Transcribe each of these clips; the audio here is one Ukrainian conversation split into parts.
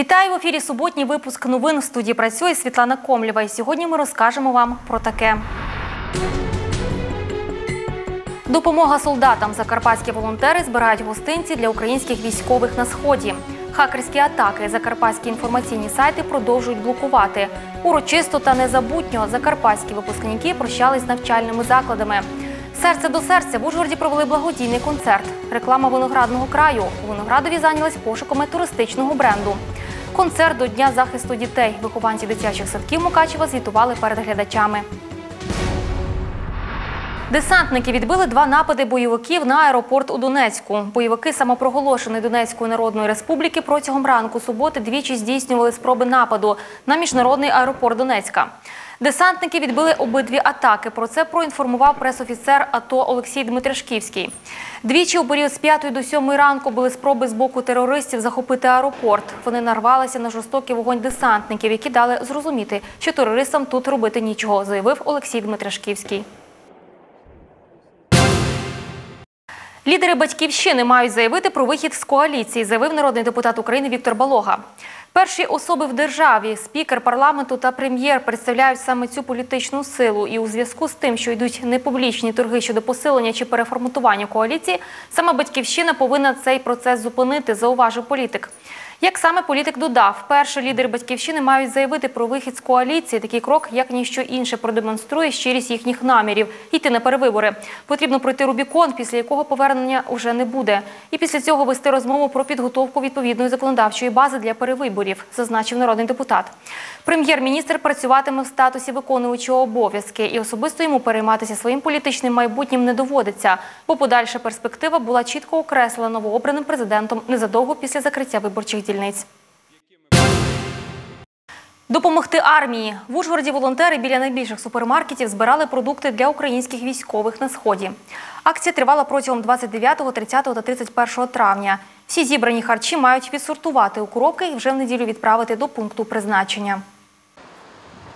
Вітаю в ефірі суботній випуск новин. В студії працює Світлана Комлєва. І сьогодні ми розкажемо вам про таке. Допомога солдатам. Закарпатські волонтери збирають гостинці для українських військових на сході. Хакерські атаки закарпатські інформаційні сайти продовжують блокувати. Урочисто та незабутньо закарпатські випускники прощались з навчальними закладами. Серце до серця в Ужгороді провели благодійний концерт. Реклама виноградного краю. У виноградові зайнялись пошуками туристичного бренду. Концерт до Дня захисту дітей. Вихованці дитячих садків Мукачева звітували перед глядачами. Десантники відбили два напади бойовиків на аеропорт у Донецьку. Бойовики самопроголошеної Донецької Народної Республіки протягом ранку суботи двічі здійснювали спроби нападу на міжнародний аеропорт Донецька. Десантники відбили обидві атаки. Про це проінформував пресофіцер АТО Олексій Дмитришківський. Двічі у період з 5 до 7 ранку були спроби з боку терористів захопити аеропорт. Вони нарвалися на жорстокий вогонь десантників, які дали зрозуміти, що терористам тут робити нічого, заявив Олексій Дмитришківський. Лідери батьківщини мають заявити про вихід з коаліції, заявив народний депутат України Віктор Балога. Перші особи в державі, спікер парламенту та прем'єр представляють саме цю політичну силу. І у зв'язку з тим, що йдуть непублічні торги щодо посилення чи переформатування коаліції, саме батьківщина повинна цей процес зупинити, зауважив політик. Як саме політик додав, перші лідери батьківщини мають заявити про вихід з коаліції. Такий крок, як ніщо інше, продемонструє щирість їхніх намірів йти на перевибори. Потрібно пройти Рубікон, після якого повернення вже не буде. І після цього вести розмову про підготовку відповідної законодавчої бази для перевиборів, зазначив народний депутат. Прем'єр-міністр працюватиме в статусі виконуючого обов'язки і особисто йому перейматися своїм політичним майбутнім не доводиться, бо подальша перспектива була чітко окреслена новообраним президентом незадовго після закриття виборчих дільниць. Допомогти армії в Ужгороді волонтери біля найбільших супермаркетів збирали продукти для українських військових на сході. Акція тривала протягом 29, 30 та 31 травня. Всі зібрані харчі мають відсортувати у коробки і вже в неділю відправити до пункту призначення.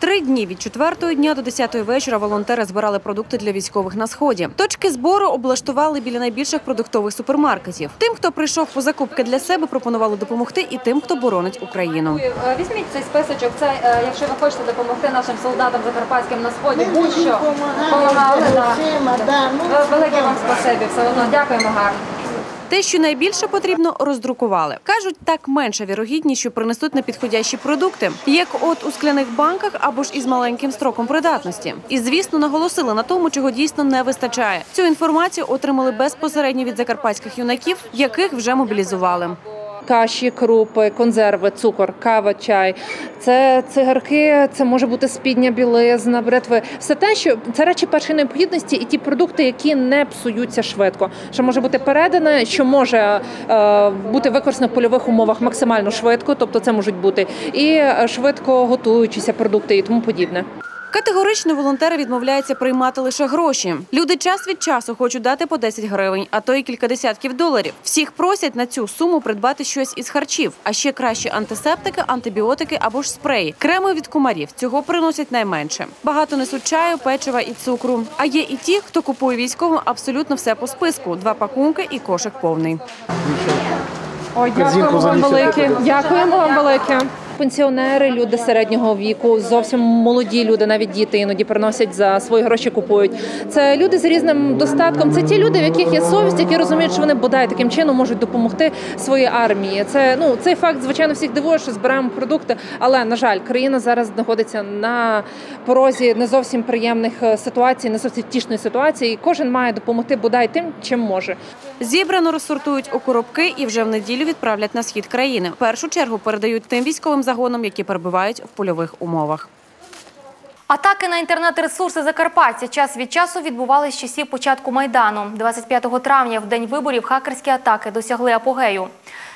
Три дні від четвертого дня до десятої вечора волонтери збирали продукти для військових на сході. Точки збору облаштували біля найбільших продуктових супермаркетів. Тим, хто прийшов по закупки для себе, пропонували допомогти, і тим, хто боронить Україну. Е, Візьміть цей списочок. Це е, якщо ви хочете допомогти нашим солдатам закарпатським на сході, будь-що помагали. Да. Ви- Велике вам спасибі. Все одно дякуємо гарно. Те, що найбільше потрібно, роздрукували. Кажуть, так менша вірогідність, що принесуть непідходящі продукти, як от у скляних банках або ж із маленьким строком придатності. І звісно, наголосили на тому, чого дійсно не вистачає. Цю інформацію отримали безпосередньо від закарпатських юнаків, яких вже мобілізували. Каші, крупи, консерви, цукор, кава, чай. Це цигарки, це може бути спідня білизна, бритви. Все те, що це речі першої необхідності, і ті продукти, які не псуються швидко. Що може бути передане, що може е, бути використано в польових умовах максимально швидко, тобто це можуть бути і е, швидко готуючіся продукти і тому подібне. Категорично волонтери відмовляються приймати лише гроші. Люди час від часу хочуть дати по 10 гривень, а то й кілька десятків доларів. Всіх просять на цю суму придбати щось із харчів, а ще краще антисептики, антибіотики або ж спреї. Креми від комарів цього приносять найменше. Багато несуть чаю, печива і цукру. А є і ті, хто купує військовим абсолютно все по списку: два пакунки і кошик повний. Ой, дякуємо вам велике. Дякуємо вам велике. Пенсіонери, люди середнього віку, зовсім молоді люди, навіть діти іноді приносять за свої гроші, купують. Це люди з різним достатком. Це ті люди, в яких є совість, які розуміють, що вони бодай таким чином можуть допомогти своїй армії. Це ну цей факт, звичайно, всіх дивує, що збираємо продукти. Але на жаль, країна зараз знаходиться на порозі не зовсім приємних е, ситуацій, не зовсім тішної ситуації. І кожен має допомогти бодай тим, чим може. Зібрано розсортують у коробки і вже в неділю відправлять на схід країни. В першу чергу передають тим військовим загонам, які перебувають в польових умовах. Атаки на інтернет-ресурси Закарпаття час від часу відбувалися з часів початку Майдану. 25 травня, в день виборів, хакерські атаки досягли апогею.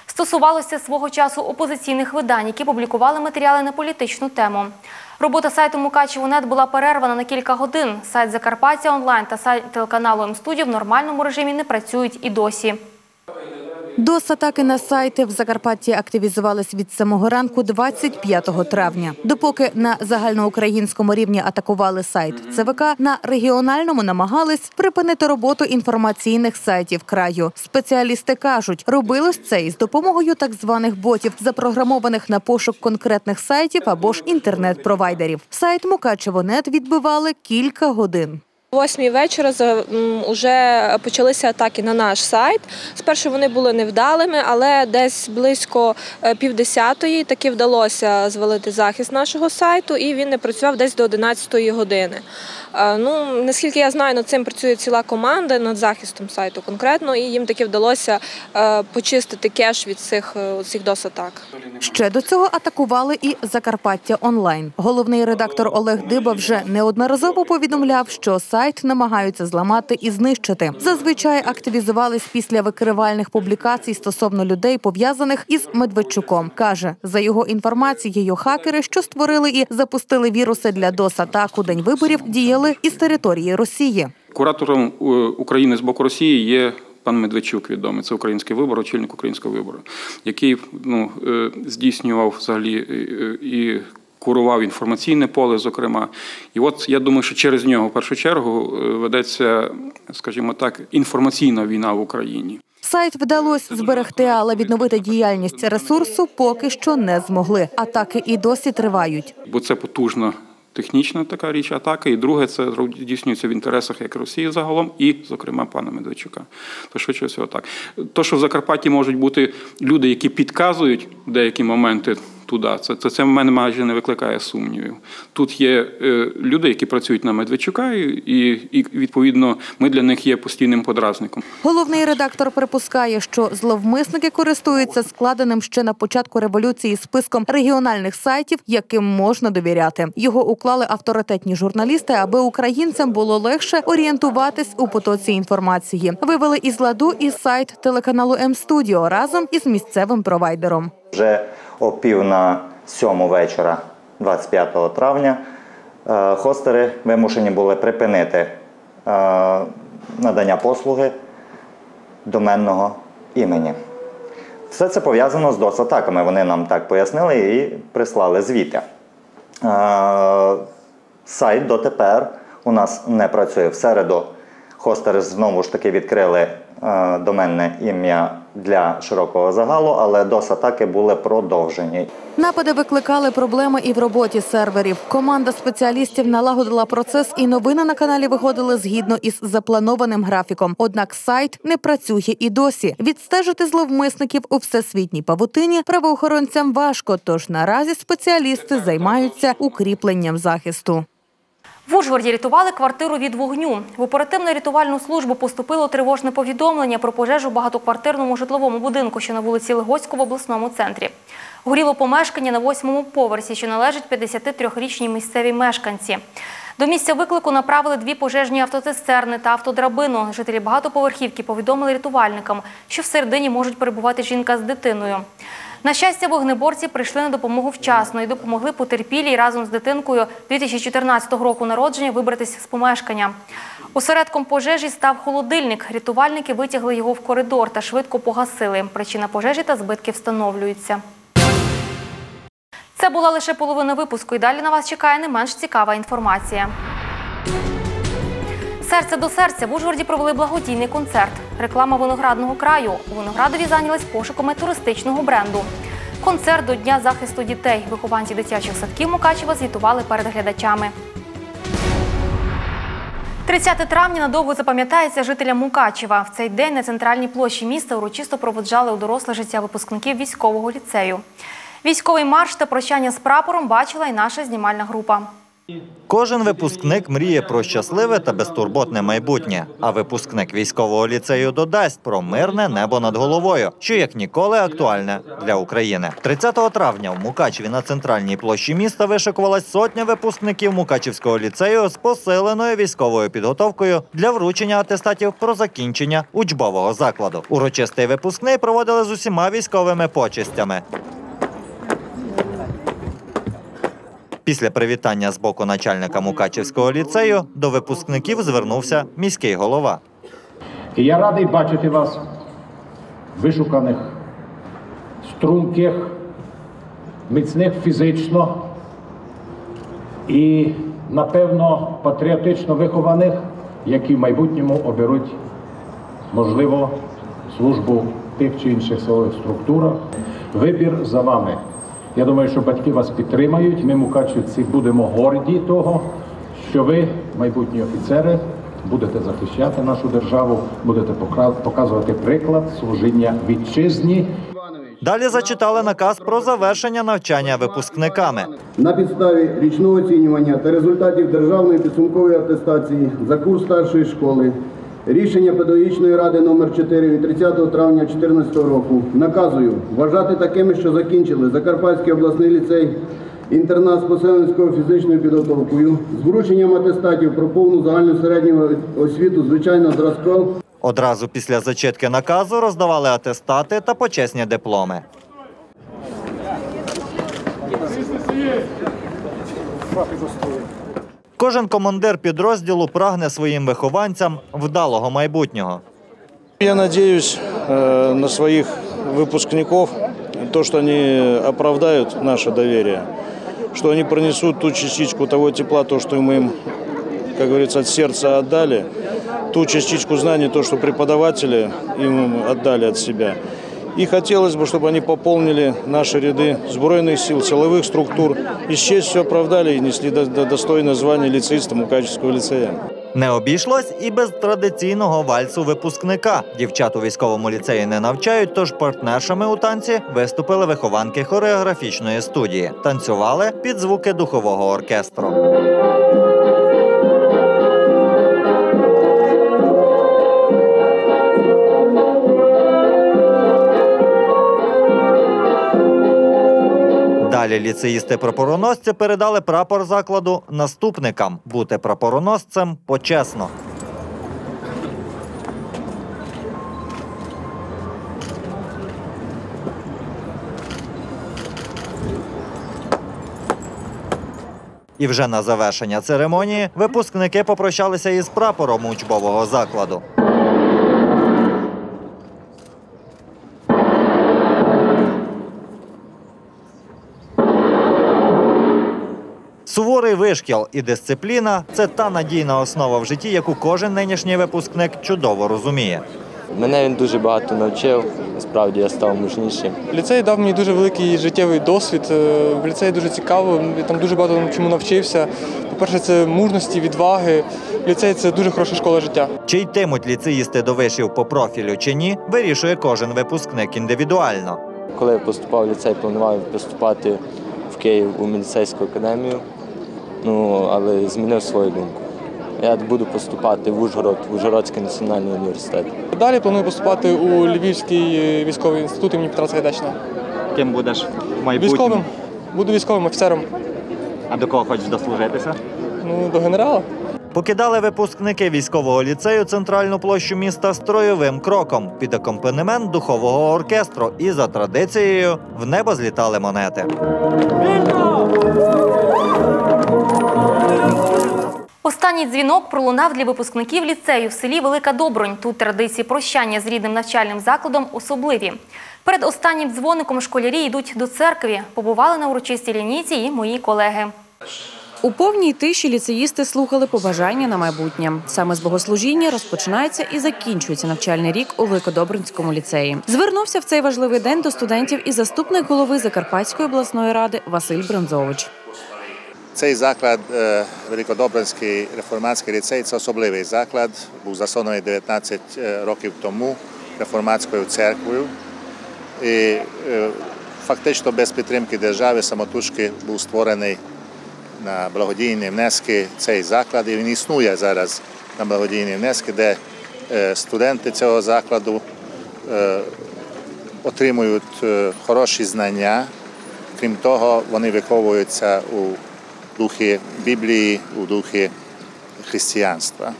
Стосувалося свого часу опозиційних видань, які публікували матеріали на політичну тему. Робота сайту Мукачево.нет була перервана на кілька годин. Сайт Закарпаття онлайн та сайт телеканалу М-студіо в нормальному режимі не працюють і досі. ДОС-атаки на сайти в Закарпатті активізувались від самого ранку 25 травня. Допоки на загальноукраїнському рівні атакували сайт ЦВК, на регіональному намагались припинити роботу інформаційних сайтів краю. Спеціалісти кажуть, робилось це із допомогою так званих ботів, запрограмованих на пошук конкретних сайтів або ж інтернет-провайдерів. Сайт Мукачево.нет відбивали кілька годин. Восьмій вечора м, почалися атаки на наш сайт. Спершу вони були невдалими, але десь близько е, півдесятої таки вдалося звалити захист нашого сайту, і він не працював десь до 11 години. Е, Ну, наскільки я знаю, над цим працює ціла команда над захистом сайту конкретно, і їм таки вдалося е, почистити кеш від цих, цих DOS-атак. Ще до цього атакували і Закарпаття онлайн. Головний редактор Олег Диба вже неодноразово повідомляв, що сайт намагаються зламати і знищити. Зазвичай активізувались після викривальних публікацій стосовно людей, пов'язаних із Медведчуком. каже за його інформацією, хакери, що створили і запустили віруси для DOS-атак день виборів, діяли із території Росії. Куратором е, України з боку Росії є пан Медведчук, відомий. Це український вибор, очільник українського вибору, який ну, е, здійснював взагалі е, і курував інформаційне поле, зокрема. І от я думаю, що через нього в першу чергу е, ведеться, скажімо так, інформаційна війна в Україні. Сайт вдалося зберегти, але відновити діяльність ресурсу поки що не змогли. Атаки і досі тривають. бо це потужна технічна така річ атака. І друге, це здійснюється в інтересах як Росії загалом, і, зокрема, пана Медведчука. То швидше всього так. То, що в Закарпатті можуть бути люди, які підказують деякі моменти. Туди це, це, це в мене майже не викликає сумнівів. Тут є е, люди, які працюють на Медведчука, і, і відповідно ми для них є постійним подразником. Головний редактор припускає, що зловмисники користуються складеним ще на початку революції списком регіональних сайтів, яким можна довіряти. Його уклали авторитетні журналісти, аби українцям було легше орієнтуватись у потоці інформації. Вивели із ладу і сайт телеканалу М-студіо разом із місцевим провайдером. Вже о пів на сьому вечора, 25 травня, е, хостери вимушені були припинити е, надання послуги доменного імені. Все це пов'язано з DOS-атаками. Вони нам так пояснили і прислали звіти. Е, Сайт дотепер у нас не працює. В середу хостери знову ж таки відкрили доменне ім'я для широкого загалу, але DOS-атаки були продовжені. Напади викликали проблеми і в роботі серверів. Команда спеціалістів налагодила процес, і новини на каналі виходили згідно із запланованим графіком. Однак сайт не працює і досі. Відстежити зловмисників у всесвітній павутині правоохоронцям важко. Тож наразі спеціалісти займаються укріпленням захисту. В Ужгороді рятували квартиру від вогню. В оперативну рятувальну службу поступило тривожне повідомлення про пожежу в багатоквартирному житловому будинку, що на вулиці Легоську в обласному центрі. Горіло помешкання на восьмому поверсі, що належить 53-річній місцевій мешканці. До місця виклику направили дві пожежні автоцистерни та автодрабину. Жителі багатоповерхівки повідомили рятувальникам, що всередині можуть перебувати жінка з дитиною. На щастя, вогнеборці прийшли на допомогу вчасно і допомогли потерпілій разом з дитинкою 2014 року народження вибратися з помешкання. Осередком пожежі став холодильник. Рятувальники витягли його в коридор та швидко погасили. Причина пожежі та збитки встановлюються. Це була лише половина випуску. І далі на вас чекає не менш цікава інформація. Серце до серця в Ужгороді провели благодійний концерт. Реклама виноградного краю. У виноградові зайнялись пошуками туристичного бренду. Концерт до Дня захисту дітей. Вихованці дитячих садків Мукачева звітували перед глядачами. 30 травня надовго запам'ятається жителям Мукачева. В цей день на центральній площі міста урочисто проводжали у доросле життя випускників військового ліцею. Військовий марш та прощання з прапором бачила і наша знімальна група. Кожен випускник мріє про щасливе та безтурботне майбутнє. А випускник військового ліцею додасть про мирне небо над головою, що як ніколи актуальне для України. 30 травня в Мукачеві на центральній площі міста вишикувалась сотня випускників Мукачівського ліцею з посиленою військовою підготовкою для вручення атестатів про закінчення учбового закладу. Урочистий випускний проводили з усіма військовими почестями. Після привітання з боку начальника Мукачівського ліцею до випускників звернувся міський голова. Я радий бачити вас вишуканих, струнких, міцних фізично і, напевно, патріотично вихованих, які в майбутньому оберуть, можливо, службу тих чи інших силових структурах. Вибір за вами. Я думаю, що батьки вас підтримають. Ми, мукачівці, будемо горді того, що ви, майбутні офіцери, будете захищати нашу державу, будете показувати приклад служіння вітчизні. Далі зачитали наказ про завершення навчання випускниками. На підставі річного оцінювання та результатів державної підсумкової атестації за курс старшої школи, рішення педагогічної ради номер 4 від 30 травня 2014 року. Наказую вважати такими, що закінчили Закарпатський обласний ліцей, інтернат з посиленською фізичною підготовкою, з врученням атестатів про повну загальну середню освіту, звичайно, зразков Одразу після зачитки наказу роздавали атестати та почесні дипломи. Кожен командир підрозділу прагне своїм вихованцям вдалого майбутнього. Я надеюсь э, на своих выпускников, то, что они оправдают наше доверие, что они пронесут ту частичку того тепла, то, что мы им, как говорится, от сердца отдали, ту частичку знаний, то, что преподаватели им отдали от себя. И хотелось бы, чтобы они пополнили наши ряды сбройных сил, силовых структур, и с честью оправдали и несли до- до- достойное звание лицеиста Мукачевского лицея. Не обійшлось і без традиційного вальсу випускника. Дівчат у військовому ліцеї не навчають, тож партнершами у танці виступили вихованки хореографічної студії. Танцювали під звуки духового оркестру. Далі ліцеїсти-прапороносці передали прапор закладу наступникам. Бути прапороносцем почесно. І вже на завершення церемонії випускники попрощалися із прапором учбового закладу. Суворий вишкіл і дисципліна це та надійна основа в житті, яку кожен нинішній випускник чудово розуміє. Мене він дуже багато навчив. Насправді я став мужнішим. Ліцей дав мені дуже великий життєвий досвід. Е, В ліцеї дуже цікаво, я там дуже багато чому навчився. По-перше, це мужності, відваги. Ліцей це дуже хороша школа життя. Чи йтимуть ліцеїсти до вишів по профілю чи ні, вирішує кожен випускник індивідуально. Коли я поступав в ліцей, планував поступати в Київ у міліцейську академію, ну але змінив свою думку. Я буду поступати в Ужгород, в Ужгородський національний університет. Далі планую поступати у Львівський е, військовий інститут імені Петра Сагайдачного. Ким будеш в Військовим. Буду військовим офіцером. А до кого хочеш дослужитися? Ну, до генерала. Покидали випускники військового ліцею центральну площу міста строєвим кроком під акомпанемент духового оркестру і за традицією в небо злітали монети. Останній дзвінок пролунав для випускників ліцею в селі Велика Добронь. Тут традиції прощання з рідним навчальним закладом особливі. Перед останнім дзвоником школярі йдуть до церкви. Побували на урочистій лінійці і мої колеги. У повній тиші ліцеїсти слухали побажання на майбутнє. Саме з богослужіння розпочинається і закінчується навчальний рік у Великодобринському ліцеї. Звернувся в цей важливий день до студентів і заступник голови Закарпатської обласної ради Василь Бронзович. Цей заклад, е, Великодобринський реформатський ліцей, це особливий заклад. Був заснований 19 років тому реформатською церквою. І е, фактично без підтримки держави самотужки був створений на благодійні внески цей заклад. І він існує зараз на благодійні внески, де е, студенти цього закладу е, отримують е, хороші знання. Крім того, вони виховуються у духі Біблії, у духі християнства.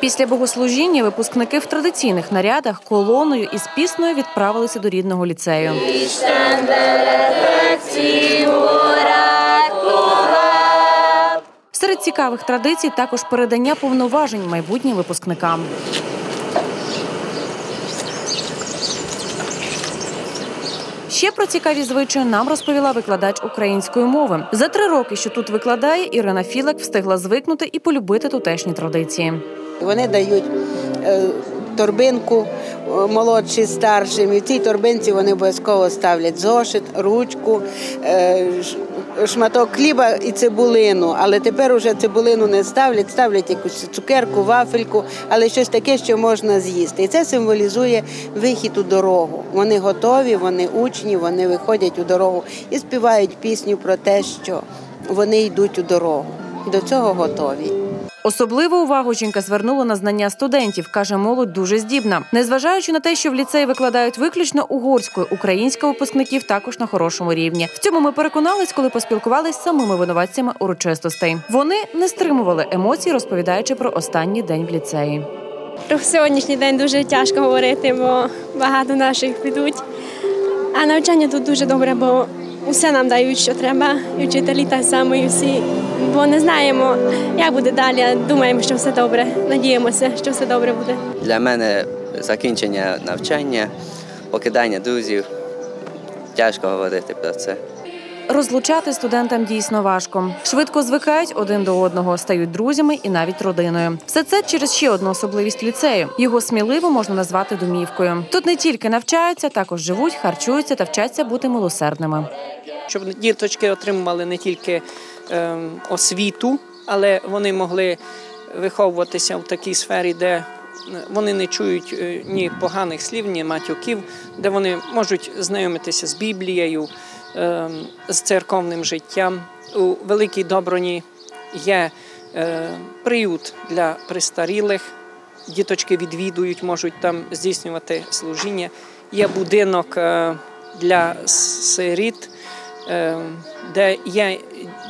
Після богослужіння випускники в традиційних нарядах колоною із піснею відправилися до рідного ліцею. Серед цікавих традицій також передання повноважень майбутнім випускникам. Ще про цікаві звичаї нам розповіла викладач української мови. За три роки, що тут викладає, Ірина Філак встигла звикнути і полюбити тутешні традиції. Вони дають е, торбинку е, молодші старшим, і в цій торбинці вони обов'язково ставлять зошит, ручку, е, шматок хліба і цибулину. Але тепер уже цибулину не ставлять, ставлять якусь цукерку, вафельку, але щось таке, що можна з'їсти. І це символізує вихід у дорогу. Вони готові, вони учні, вони виходять у дорогу і співають пісню про те, що вони йдуть у дорогу. До цього готові. Особливу увагу жінка звернула на знання студентів. каже, молодь дуже здібна. Незважаючи на те, що в ліцеї викладають виключно угорською, українська випускників також на хорошому рівні. В цьому ми переконались, коли поспілкувалися з самими винуватцями урочистостей. Вони не стримували емоцій, розповідаючи про останній день в ліцеї. Про сьогоднішній день дуже тяжко говорити, бо багато наших підуть. А навчання тут дуже добре, бо усе нам дають, що треба, і вчителі так само, і всі. Бо не знаємо, як буде далі. Думаємо, що все добре. Надіємося, що все добре буде. Для мене закінчення навчання, покидання друзів. Тяжко говорити про це. Розлучати студентам дійсно важко. Швидко звикають один до одного, стають друзями і навіть родиною. Все це через ще одну особливість ліцею. Його сміливо можна назвати домівкою. Тут не тільки навчаються, також живуть, харчуються та вчаться бути милосердними. щоб діточки отримували не тільки ем, освіту, але вони могли виховуватися в такій сфері, де е, вони не чують е, ні поганих слів, ні матюків, де вони можуть знайомитися з Біблією, з церковним життям. У Великій Доброні є е, приют для престарілих. Діточки відвідують, можуть там здійснювати служіння. Є будинок е, для сиріт, е, де є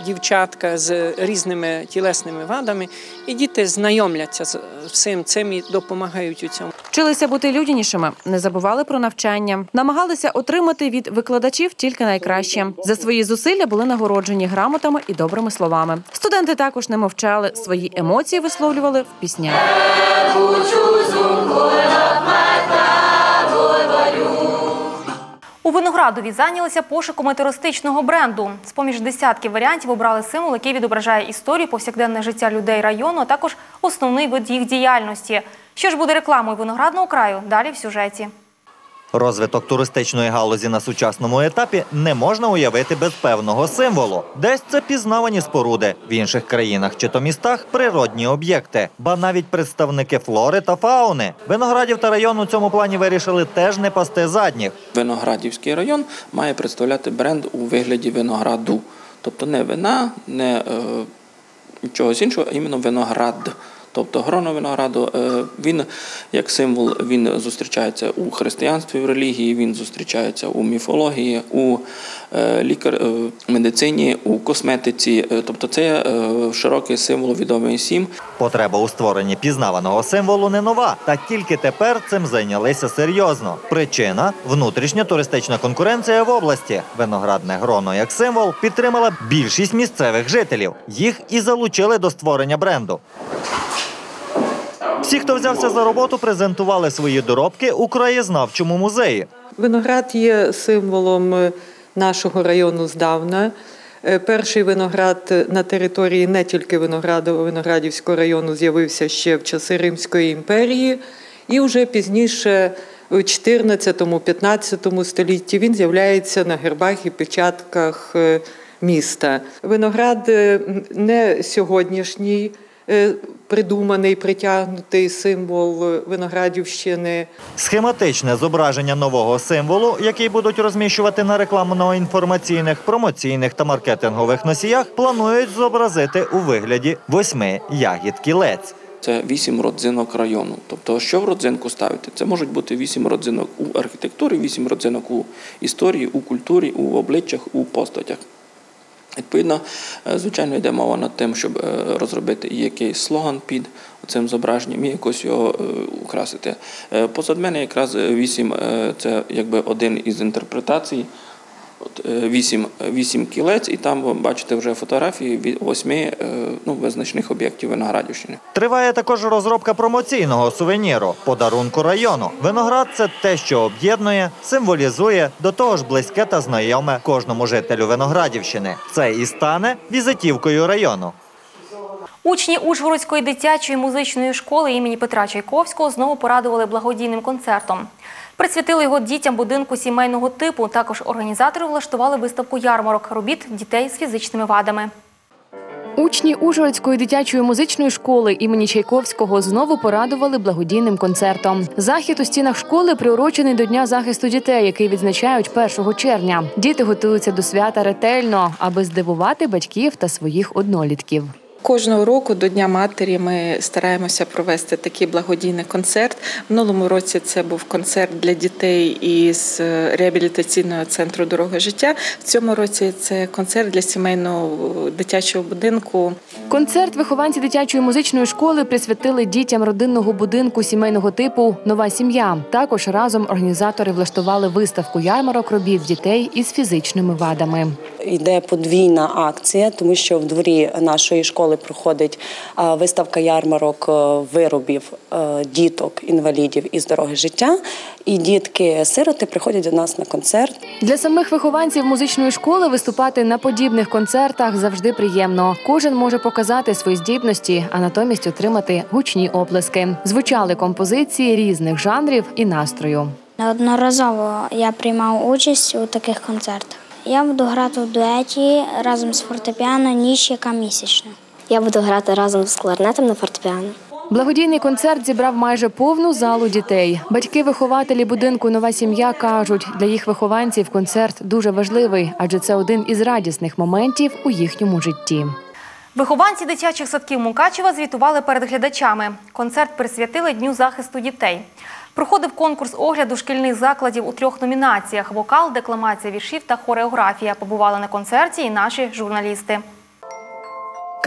дівчатка з різними тілесними вадами, і діти знайомляться з всім цим і допомагають у цьому. Вчилися бути людянішими, не забували про навчання, намагалися отримати від викладачів тільки найкраще. За свої зусилля були нагороджені грамотами і добрими словами. Студенти також не мовчали, свої емоції висловлювали в піснях. У Виноградові зайнялися пошуком туристичного бренду. З поміж десятків варіантів обрали символ, який відображає історію повсякденне життя людей району, а також основний вид їх діяльності. Що ж буде рекламою виноградного краю? Далі в сюжеті. Розвиток туристичної галузі на сучасному етапі не можна уявити без певного символу. Десь це пізнавані споруди, в інших країнах чи то містах природні об'єкти, ба навіть представники флори та фауни. Виноградів та район у цьому плані вирішили теж не пасти задніх. Виноградівський район має представляти бренд у вигляді винограду. Тобто не вина, не е, чогось іншого, а іменно виноград. Тобто гроно винограду, е, він як символ він зустрічається у християнстві, в релігії, він зустрічається у міфології, у е, лікар, е, медицині, у косметиці. Тобто це широкий символ відомий всім. Потреба у створенні пізнаваного символу не нова, та тільки тепер цим зайнялися серйозно. Причина внутрішня туристична конкуренція в області. Виноградне гроно як символ підтримала більшість місцевих жителів. Їх і залучили до створення бренду. Всі, хто взявся за роботу, презентували свої доробки у краєзнавчому музеї. Виноград є символом е, нашого району здавна. Е, Перший виноград на території не тільки Виноградова, Виноградівського району з'явився ще в часи Римської імперії, і вже пізніше, у 14-15 столітті, він з'являється на гербах і печатках е, міста. Виноград е, не сьогоднішній. Придуманий, притягнутий символ Виноградівщини. Схематичне зображення нового символу, який будуть розміщувати на рекламно-інформаційних, промоційних та маркетингових носіях, планують зобразити у вигляді восьми ягід кілець. Це вісім родзинок району. Тобто, що в родзинку ставити? Це можуть бути вісім родзинок у архітектурі, вісім родзинок у історії, у культурі, у обличчях, у постатях. Відповідно, е, звичайно, йде мова над тим, щоб е, розробити якийсь слоган під цим зображенням і якось його е, украсити. Позад мене якраз вісім це якби один із інтерпретацій от, е, вісім, вісім кілець, і там ви бачите вже фотографії від восьми е, ну, визначних об'єктів Виноградівщини. Триває також розробка промоційного сувеніру подарунку району. Виноград це те, що об'єднує, символізує, до того ж близьке та знайоме кожному жителю Виноградівщини. Це і стане візитівкою району. Учні Ужгородської дитячої музичної школи імені Петра Чайковського знову порадували благодійним концертом. Присвятили його дітям будинку сімейного типу. Також організатори влаштували виставку ярмарок робіт дітей з фізичними вадами. Учні Ужгородської дитячої музичної школи імені Чайковського знову порадували благодійним концертом. Захід у стінах школи приурочений до Дня захисту дітей, який відзначають 1 червня. Діти готуються до свята ретельно, аби здивувати батьків та своїх однолітків. Кожного року до Дня матері ми стараємося провести такий благодійний концерт. В минулому році це був концерт для дітей із реабілітаційного центру Дорога життя. В цьому році це концерт для сімейного дитячого будинку. Концерт вихованці дитячої музичної школи присвятили дітям родинного будинку сімейного типу Нова сім'я. Також разом організатори влаштували виставку ярмарок робіт дітей із фізичними вадами. Йде подвійна акція, тому що в дворі нашої школи проходить виставка ярмарок е, виробів е, діток інвалідів із дороги життя. І дітки-сироти приходять до нас на концерт. Для самих вихованців музичної школи виступати на подібних концертах завжди приємно. Кожен може показати свої здібності, а натомість отримати гучні оплески. Звучали композиції різних жанрів і настрою. Неодноразово я приймав участь у таких концертах. Я буду грати в дуеті разом з фортепіано ніч, яка місячна. Я буду грати разом з кларнетом на фортепіано. Благодійний концерт зібрав майже повну залу дітей. Батьки-вихователі будинку Нова сім'я кажуть, для їх вихованців концерт дуже важливий, адже це один із радісних моментів у їхньому житті. Вихованці дитячих садків Мукачева звітували перед глядачами. Концерт присвятили Дню захисту дітей. Проходив конкурс огляду шкільних закладів у трьох номінаціях: вокал, декламація віршів та хореографія. Побували на концерті і наші журналісти.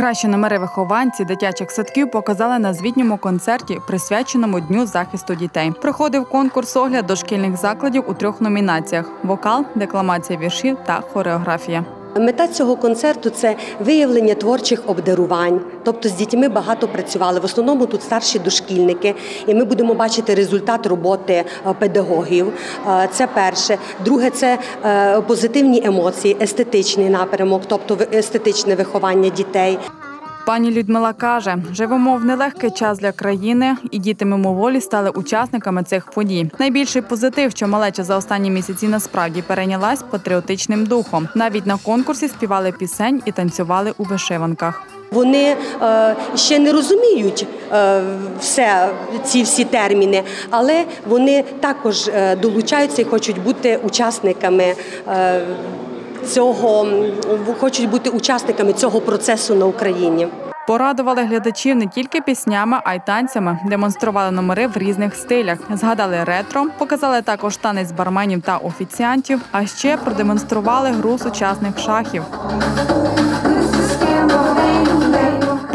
Кращі номери вихованці дитячих садків показали на звітньому концерті, присвяченому Дню захисту дітей. Проходив конкурс огляд дошкільних закладів у трьох номінаціях: вокал, декламація віршів та хореографія. Мета цього концерту це виявлення творчих обдарувань. Тобто з дітьми багато працювали. В основному тут старші дошкільники, і ми будемо бачити результат роботи е, педагогів. Е, Це перше. Друге це е, позитивні емоції, естетичний напрямок, тобто естетичне виховання дітей. Пані Людмила каже, живемо в нелегкий час для країни, і діти мимоволі стали учасниками цих подій. Найбільший позитив, що малеча за останні місяці насправді перейнялась патріотичним духом. Навіть на конкурсі співали пісень і танцювали у вишиванках. Вони е, ще не розуміють е, все ці всі терміни, але вони також е, долучаються і хочуть бути учасниками. Цього хочуть бути учасниками цього процесу на Україні. Порадували глядачів не тільки піснями, а й танцями. Демонстрували номери в різних стилях. Згадали ретро, показали також танець барменів та офіціантів, а ще продемонстрували гру сучасних шахів.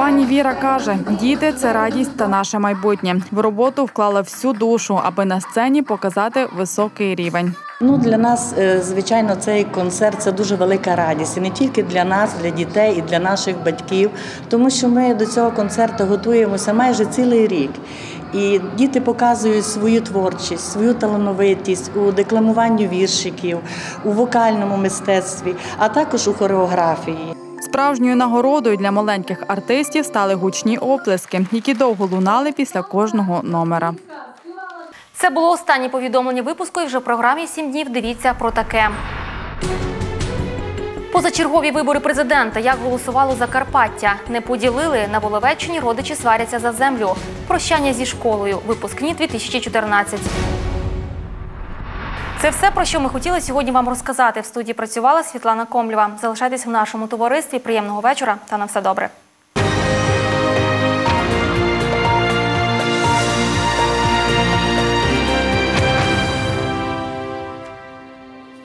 Пані Віра каже, діти це радість та наше майбутнє. В роботу вклала всю душу, аби на сцені показати високий рівень. Ну для нас, е, звичайно, цей концерт це дуже велика радість. І не тільки для нас, для дітей і для наших батьків, тому що ми до цього концерту готуємося майже цілий рік. І діти показують свою творчість, свою талановитість у декламуванні віршиків, у вокальному мистецтві, а також у хореографії. Справжньою нагородою для маленьких артистів стали гучні оплески, які довго лунали після кожного номера. Це було останнє повідомлення випуску. І вже в програмі «7 днів дивіться про таке. Позачергові вибори президента. Як голосувало Закарпаття? Не поділили. На Воловеччині родичі сваряться за землю. Прощання зі школою. Випускні 2014. Це все, про що ми хотіли сьогодні вам розказати. В студії працювала Світлана Комлєва. Залишайтесь в нашому товаристві. Приємного вечора та на все добре.